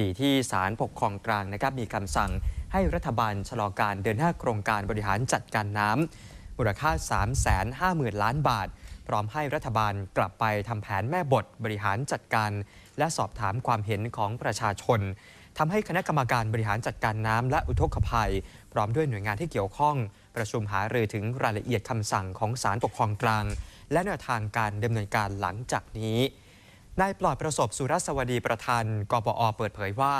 ดีที่ศาลปกครองกลางนะครับมีคำสั่งให้รัฐบาลชะลอการเดินหน้าโครงการบริหารจัดการน้ำมูลค่า 350,000 ล้านบาท พร้อมให้รัฐบาลกลับไปทำแผนแม่บทบริหารจัดการ และสอบถามความเห็นของประชาชนทำให้คณะกรรมการบริหารจัดการน้ำและอุทกภัย พร้อมด้วยหน่วยงานที่เกี่ยวข้อง ประชุมหารือถึงรายละเอียดคำสั่งของศาลปกครองกลาง และแนวทางการดำเนินการหลังจากนี้ นายปลอดประสบสุรสวัสดีประธานกปอเปิดเผยว่า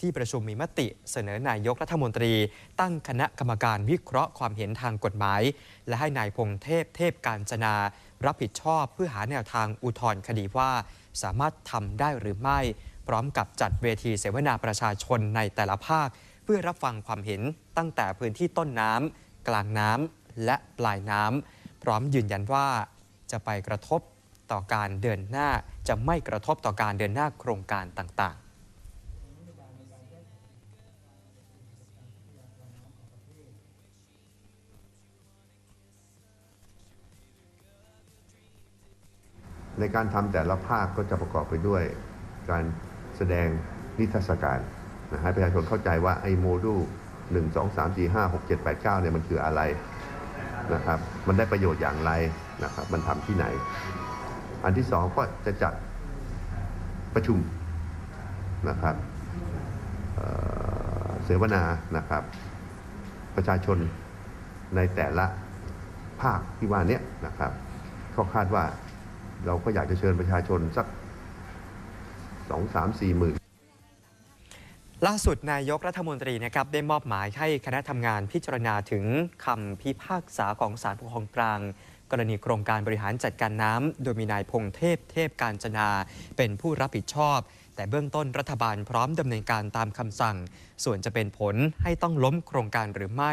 ที่ประชุมมีมติเสนอนายกรัฐมนตรี ตั้งคณะกรรมการวิเคราะห์ความเห็นทางกฎหมาย และให้นายพงเทพเทพการจนา รับผิดชอบเพื่อหาแนวทางอุทธรณ์คดีว่า สามารถทำได้หรือไม่ พร้อมกับจัดเวทีเสวนาประชาชนในแต่ละภาค เพื่อรับฟังความเห็นตั้งแต่พื้นที่ต้นน้ำกลางน้ำและปลายน้ำพร้อมยืนยันว่าจะไปกระทบ ต่อการเดินหน้าจะไม่กระทบต่อการเดินหน้าโครงการต่างๆในการทำแต่ละภาคก็จะประกอบไปด้วยการแสดงนิทรรศการนะให้ประชาชนเข้าใจว่าไอ้โมดูล1 2 3 4 5 6 7 8 9เนี่ยมันคืออะไรนะครับ มันได้ประโยชน์อย่างไรนะครับ มันทำที่ไหน อันที่สองก็จะจัดประชุมนะครับเเสวนานะครับ ประชาชนในแต่ละภาคที่ว่านี้นะครับก็คาดว่าเราก็อยากจะเชิญประชาชนสักสองสามสี่หมื่นล่าสุดนายกรัฐมนตรีนะครับได้มอบหมายให้คณะทำงานพิจารณาถึงคำพิพากษาของศาลปกครองกลาง กรณีโครงการบริหารจัดการน้ำโดยมีนายพงเทพเทพการจนา เป็นผู้รับผิดชอบ แต่เบื้องต้นรัฐบาลพร้อมดำเนินการตามคำสั่ง ส่วนจะเป็นผลให้ต้องล้มโครงการหรือไม่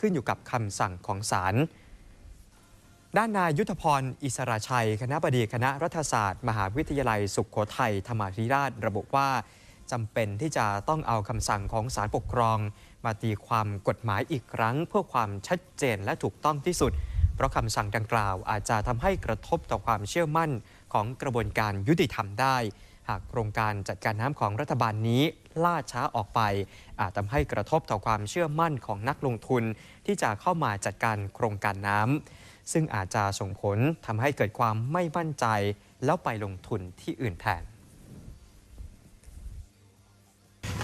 ขึ้นอยู่กับคำสั่งของศาลด้านนายยุทธพร อิสระชัย คณะบดีคณะรัฐศาสตร์ มหาวิทยาลัย สุขโขทัยธรรมาธิราช ระบุว่าจำเป็นที่จะต้องเอาคำสั่งของศาลปกครอง มาตีความกฎหมายอีกครั้ง เพื่อความชัดเจนและถูกต้องที่สุด เพราะคำสั่งดังกล่าวอาจจะทำให้กระทบต่อความเชื่อมั่นของกระบวนการยุติธรรมได้ หากโครงการจัดการน้ำของรัฐบาลนี้ล่าช้าออกไป อาจทำให้กระทบต่อความเชื่อมั่นของนักลงทุน ที่จะเข้ามาจัดการโครงการน้ำซึ่งอาจจะส่งผลทำให้เกิดความไม่มั่นใจ แล้วไปลงทุนที่อื่นแทน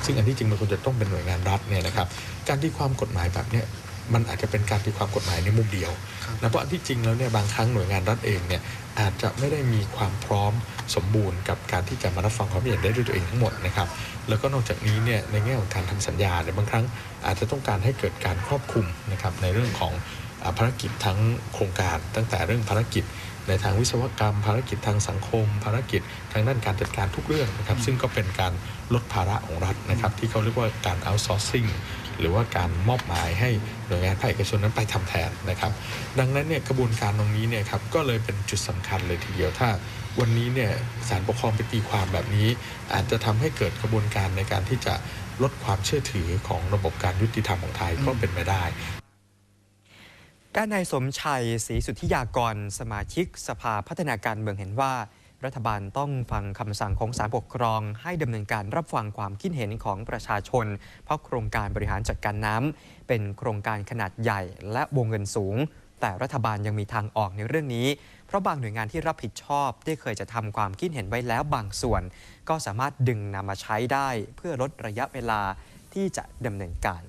ซึ่งอันที่จริงมันควรจะต้องเป็นหน่วยงานรัฐเนี่ยนะครับ การตีความกฎหมายแบบเนี้ย มันอาจจะเป็นการตีความกฎหมายในมุมเดียวนะเพราะอันที่จริงแล้วเนี่ยบางครั้งหน่วยงานรัฐเองเนี่ยอาจจะไม่ได้มีความพร้อมสมบูรณ์กับการที่จะมารับฟังความเห็นได้ด้วยตัวเองทั้งหมดนะครับแล้วก็นอกจากนี้เนี่ยในแง่ของการทำสัญญาเนี่ยบางครั้งอาจจะต้องการให้เกิดการครอบคลุมนะครับในเรื่องของอ่าภารกิจทั้งโครงการ ตั้งแต่เรื่องภารกิจในทางวิศวกรรม ภารกิจทางสังคม ภารกิจทางด้านการจัดการทุกเรื่องนะครับซึ่งก็เป็นการลดภาระของรัฐนะครับที่เขาเรียกว่าการ outsourcing หรือว่าการมอบหมายให้หน่วยงานภาคเอกชนนั้นไปทำแทนนะครับ ดังนั้นเนี่ยกระบวนการตรงนี้เนี่ยครับก็เลยเป็นจุดสำคัญเลยทีเดียวถ้าวันนี้เนี่ยศาลปกครองไปตีความแบบนี้ อาจจะทำให้เกิดกระบวนการในการที่จะลดความเชื่อถือของระบบการยุติธรรมของไทยก็เป็นไปได้ด้านนายสมชัยศรีสุทธิยากร สมาชิกสภาพัฒนาการเมืองเห็นว่า รัฐบาลต้องฟังคำสั่งของศาลปกครอง ให้ดำเนินการรับฟังความคิดเห็นของประชาชน เพราะโครงการบริหารจัดการน้ำเป็นโครงการขนาดใหญ่และวงเงินสูง แต่รัฐบาลยังมีทางออกในเรื่องนี้ เพราะบางหน่วยงานที่รับผิดชอบ ได้เคยจะทำความคิดเห็นไว้แล้วบางส่วน ก็สามารถดึงนำมาใช้ได้ เพื่อลดระยะเวลาที่จะดำเนินการ